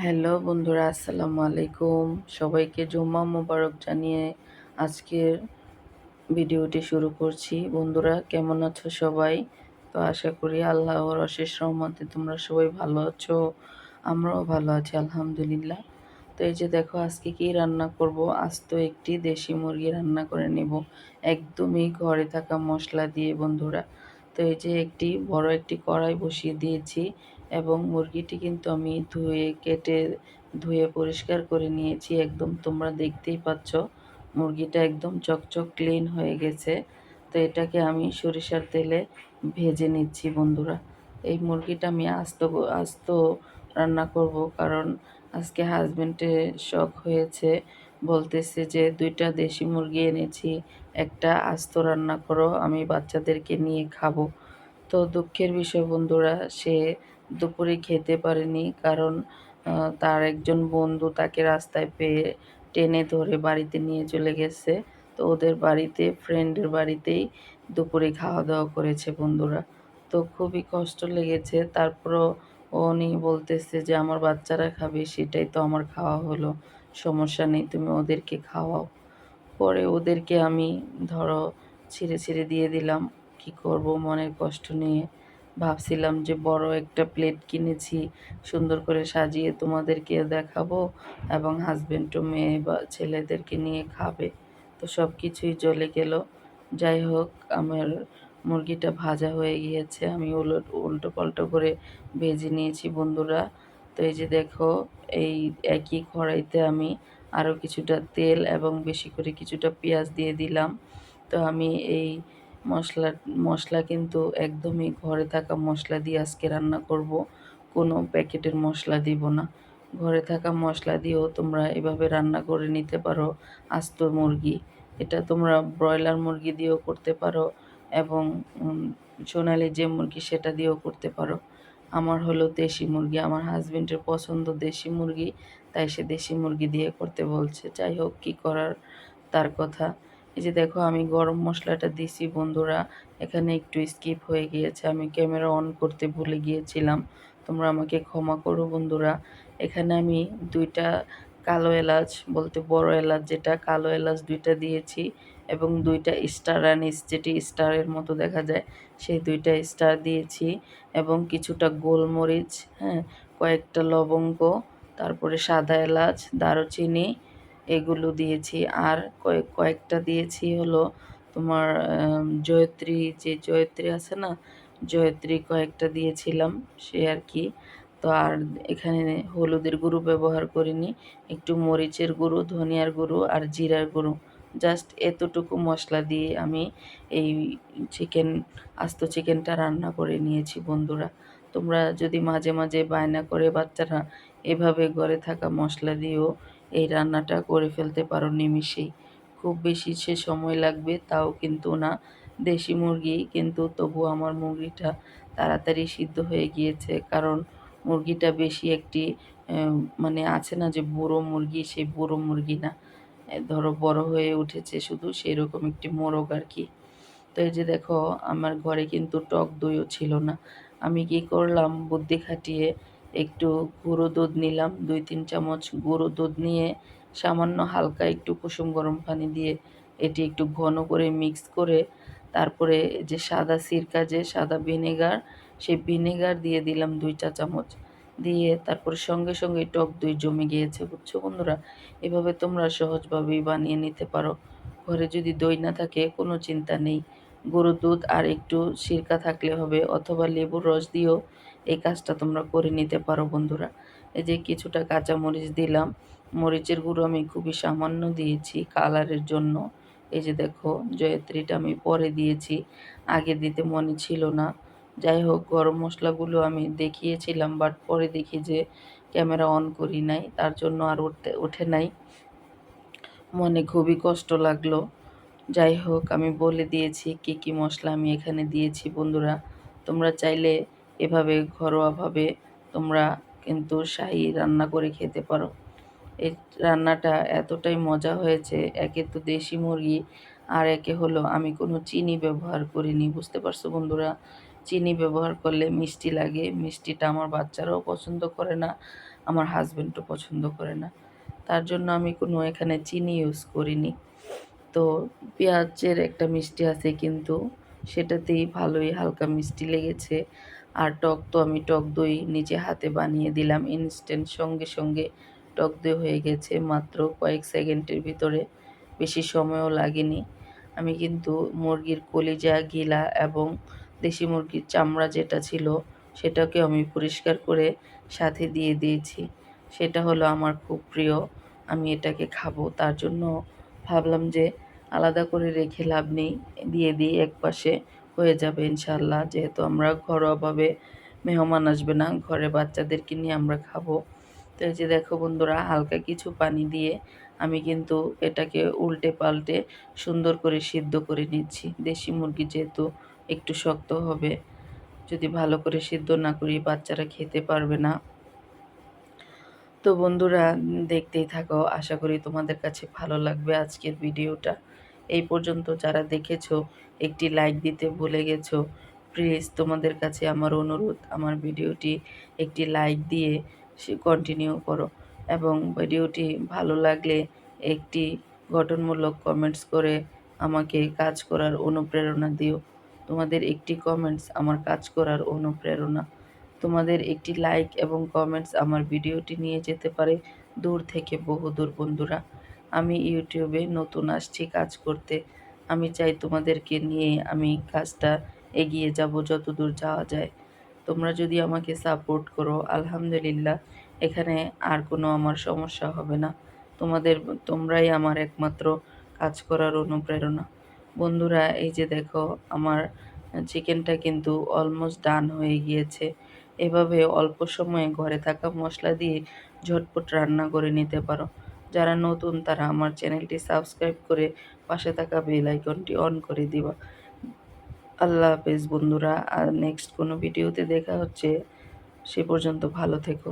Hello বন্ধুরা, আসসালামু আলাইকুম। সবাইকে জুম্মা মোবারক জানিয়ে আজকের ভিডিওটি শুরু করছি। বন্ধুরা, কেমন আছো সবাই? তো আশা করি আল্লাহর অশেষ রহমতে তোমরা সবাই ভালো আছো, আমরাও ভালো আছি, আলহামদুলিল্লাহ। তো এই যে দেখো, আজকে কি রান্না করব? আজ তো একটি দেশি মুরগি রান্না করে নেব। একদমই ঘরে থাকা মশলা দিয়ে, বন্ধুরা। তো এই যে একটি বড় একটি কড়াই বসিয়ে দিয়েছি। এবং মুরগিটি কিন্তু আমি ধুয়ে, কেটে, ধুয়ে পরিষ্কার করে নিয়েছি। একদম তোমরা দেখতেই পাচ্ছ, মুরগিটা একদম চকচক ক্লিন হয়ে গেছে। তো এটাকে আমি সরিষার তেলে ভেজে নিচ্ছি বন্ধুরা। এই মুরগিটা আমি আস্ত আস্ত রান্না করব কারণ আজকে হাজব্যান্ডের শখ হয়েছে। বলতেছে যে, দুইটা দেশি মুরগি এনেছি, একটা আস্ত রান্না করো, আমি বাচ্চাদেরকে নিয়ে খাব। তো দুঃখের বিষয় বন্ধুরা, সে দুপুরে খেতে পারেনি কারণ তার একজন বন্ধু তাকে রাস্তায় পেয়ে টেনে ধরে বাড়িতে নিয়ে চলে গেছে। তো ওদের বাড়িতে ফ্রেন্ডের বাড়িতেই দুপুরে খাওয়া দাওয়া করেছে বন্ধুরা। তো খুবই কষ্ট লেগেছে। তারপরও উনি বলতেছে যে, আমার বাচ্চারা খাবে, সেটাই তো আমার খাওয়া হলো। সমস্যা নেই, তুমি ওদেরকে খাওয়াও। পরে ওদেরকে আমি ধরো ছিঁড়ে ছিঁড়ে দিয়ে দিলাম। কি করব মনের কষ্ট নিয়ে। ভাবছিলাম যে বড় একটা প্লেট কিনেছি, সুন্দর করে সাজিয়ে তোমাদেরকে দেখাবো এবং হাজব্যান্ড ও মেয়ে বা ছেলেদেরকে নিয়ে খাবে। তো সব কিছুই জ্বলে গেল। যাই হোক, আমার মুরগিটা ভাজা হয়ে গিয়েছে। আমি উলট উল্টো পাল্টো করে ভেজে নিয়েছি বন্ধুরা। তো এই যে দেখো, এই একই কড়াইতে আমি আরও কিছুটা তেল এবং বেশি করে কিছুটা পেঁয়াজ দিয়ে দিলাম। তো আমি এই মশলা মশলা কিন্তু একদমই ঘরে থাকা মশলা দিয়ে আজকে রান্না করব। কোনো প্যাকেটের মশলা দিব না। ঘরে থাকা মশলা দিয়েও তোমরা এভাবে রান্না করে নিতে পারো আস্ত মুরগি। এটা তোমরা ব্রয়লার মুরগি দিয়েও করতে পারো এবং সোনালি যে মুরগি সেটা দিয়েও করতে পারো। আমার হলো দেশি মুরগি। আমার হাজবেন্ডের পছন্দ দেশি মুরগি, তাই সে দেশি মুরগি দিয়ে করতে বলছে। যাই হোক, কী করার তার কথা। এই যে দেখো আমি গরম মশলাটা দিছি, বন্ধুরা। এখানে একটু স্কিপ হয়ে গিয়েছে। আমি ক্যামেরা অন করতে ভুলে গিয়েছিলাম। তোমরা আমাকে ক্ষমা করো, বন্ধুরা। এখানে আমি দুইটা কালো এলাচ, বলতে বড় এলাচ যেটা, কালো এলাচ দুইটা দিয়েছি এবং দুইটা স্টার আনিস যেটি স্টারের মতো দেখা যায়, সেই দুইটা স্টার দিয়েছি এবং কিছুটা গোলমরিচ হ্যাঁ কয়েকটা লবঙ্গ, তারপরে সাদা এলাচ, দারুচিনি এগুলো দিয়েছি। আর কয়েক, কয়েকটা দিয়েছি হলো তোমার জয়ত্রী, যে জয়ত্রী আছে না, জয়ত্রী কয়েকটা দিয়েছিলাম সে আর কি। তো আর এখানে হলুদের গুঁড়ো ব্যবহার করিনি, একটু মরিচের গুঁড়ো, ধনিয়ার গুঁড়ো আর জিরার গুঁড়ো। জাস্ট এতটুকু মশলা দিয়ে আমি এই চিকেন, আস্ত চিকেনটা রান্না করে নিয়েছি বন্ধুরা। তোমরা যদি মাঝে মাঝে বায়না করে বাচ্চারা এভাবে ঘরে থাকা মশলা দিয়েও এই রান্নাটা করে ফেলতে পারো নিমিষেই। খুব বেশি সে সময় লাগবে, তাও কিন্তু না। দেশি মুরগি কিন্তু তবু আমার মুরগিটা তাড়াতাড়ি সিদ্ধ হয়ে গিয়েছে। কারণ মুরগিটা বেশি একটি মানে আছে না যে বুড়ো মুরগি, সেই বুড়ো মুরগি না। ধরো বড় হয়ে উঠেছে শুধু সেই রকম একটি মোরগ আর কি। তো এই যে দেখো, আমার ঘরে কিন্তু টক দইও ছিল না। আমি কি করলাম, বুদ্ধি খাটিয়ে একটু গুঁড়ো দুধ নিলাম, দুই, তিন চামচ গুঁড়ো দুধ নিয়ে সামান্য হালকা একটু কুসুম গরম পানি দিয়ে এটি একটু ঘন করে মিক্স করে তারপরে যে সাদা সিরকা যে সাদা ভিনেগার সেই ভিনেগার দিয়ে দিলাম দুই চা চামচ। দিয়ে তারপরে সঙ্গে সঙ্গে টক দই জমে গিয়েছে, বুঝছ বন্ধুরা? এভাবে তোমরা সহজভাবেই বানিয়ে নিতে পারো। ঘরে যদি দই না থাকে, কোনো চিন্তা নেই। গরুর দুধ আর একটু সিরকা থাকলে হবে, অথবা লেবুর রস দিয়েও এই কাজটা তোমরা করে নিতে পারো, বন্ধুরা। এই যে কিছুটা কাঁচা মরিচ দিলাম। মরিচের গুঁড়ো আমি খুবই সামান্য দিয়েছি কালারের জন্য। এই যে দেখো, জয়ত্রীটা আমি পরে দিয়েছি। আগে দিতে মনে ছিল না। যাই হোক, গরম মশলাগুলো আমি দেখিয়েছিলাম বাট পরে দেখি যে ক্যামেরা অন করি নাই, তার জন্য আর উঠতে, ওঠে নাই। মনে খুবই কষ্ট লাগল। যাই হোক, আমি বলে দিয়েছি কি কি মশলা আমি এখানে দিয়েছি, বন্ধুরা। তোমরা চাইলে এভাবে ঘরোয়াভাবে তোমরা কিন্তু শাহি রান্না করে খেতে পারো। এই রান্নাটা এতটাই মজা হয়েছে, একে তো দেশি মুরগি আর একে হলো আমি কোনো চিনি ব্যবহার করিনি, বুঝতে পারছ বন্ধুরা? চিনি ব্যবহার করলে মিষ্টি লাগে, মিষ্টিটা আমার বাচ্চারাও পছন্দ করে না, আমার হাজব্যান্ডও পছন্দ করে না। তার জন্য আমি কোনো এখানে চিনি ইউজ করিনি। তো পেঁয়াজের একটা মিষ্টি আছে কিন্তু সেটাতেই ভালোই হালকা মিষ্টি লেগেছে। আর টক তো আমি টক দই নিজে হাতে বানিয়ে দিলাম ইনস্ট্যান্ট সঙ্গে সঙ্গে টক দই হয়ে গেছে। মাত্র কয়েক সেকেন্ডের ভিতরে বেশি সময়ও লাগেনি। আমি কিন্তু মুরগির কলিজা, গিলা এবং দেশি মুরগির চামড়া যেটা ছিল সেটাকে আমি পরিষ্কার করে সাথে দিয়ে দিয়েছি। সেটা হলো আমার খুব প্রিয়। আমি এটাকে খাব। তার জন্য ভাবলাম যে আলাদা করে রেখে লাভ নেই। দিয়ে দিই এক পাশে হয়ে যাবে ইনশাল্লাহ যেহেতু আমরা ঘরোয়াভাবে মেহমান আসবে না, ঘরে বাচ্চাদেরকে নিয়ে আমরা খাব। তো এই যে দেখো বন্ধুরা, হালকা কিছু পানি দিয়ে আমি কিন্তু এটাকে উল্টে পাল্টে সুন্দর করে সিদ্ধ করে নিচ্ছি। দেশি মুরগি যেহেতু একটু শক্ত হবে, যদি ভালো করে সিদ্ধ না করি বাচ্চারা খেতে পারবে না। তো বন্ধুরা, দেখতেই থাকো। আশা করি তোমাদের কাছে ভালো লাগবে আজকের ভিডিওটা। এই পর্যন্ত যারা দেখেছ, একটি লাইক দিতে ভুলে গেছো প্লিজ তোমাদের কাছে আমার অনুরোধ, আমার ভিডিওটি একটি লাইক দিয়ে কন্টিনিউ করো এবং ভিডিওটি ভালো লাগলে একটি গঠনমূলক কমেন্টস করে আমাকে কাজ করার অনুপ্রেরণা দিও। তোমাদের একটি কমেন্টস আমার কাজ করার অনুপ্রেরণা। তোমাদের একটি লাইক এবং কমেন্টস আমার ভিডিওটি নিয়ে যেতে পারে দূর থেকে বহু দূর বন্ধুরা। আমি ইউটিউবে নতুন আসছি কাজ করতে। আমি চাই তোমাদেরকে নিয়ে আমি কাজটা এগিয়ে যাব যত দূর যাওয়া যায়। তোমরা যদি আমাকে সাপোর্ট করো, আলহামদুলিল্লাহ, এখানে আর কোনো আমার সমস্যা হবে না। তোমাদের, তোমরাই আমার একমাত্র কাজ করার অনুপ্রেরণা। বন্ধুরা, এই যে দেখো, আমার চিকেনটা কিন্তু অলমোস্ট ডান হয়ে গিয়েছে। এভাবে অল্প সময়ে ঘরে থাকা মশলা দিয়ে ঝটপট রান্না করে নিতে পারো। যারা নতুন, তারা আমার চ্যানেলটি সাবস্ক্রাইব করে পাশে থাকা বেল আইকনটি অন করে দিবা। আল্লাহ হাফেজ বন্ধুরা, আর নেক্সট কোনো ভিডিওতে দেখা হচ্ছে, সে পর্যন্ত ভালো থেকো।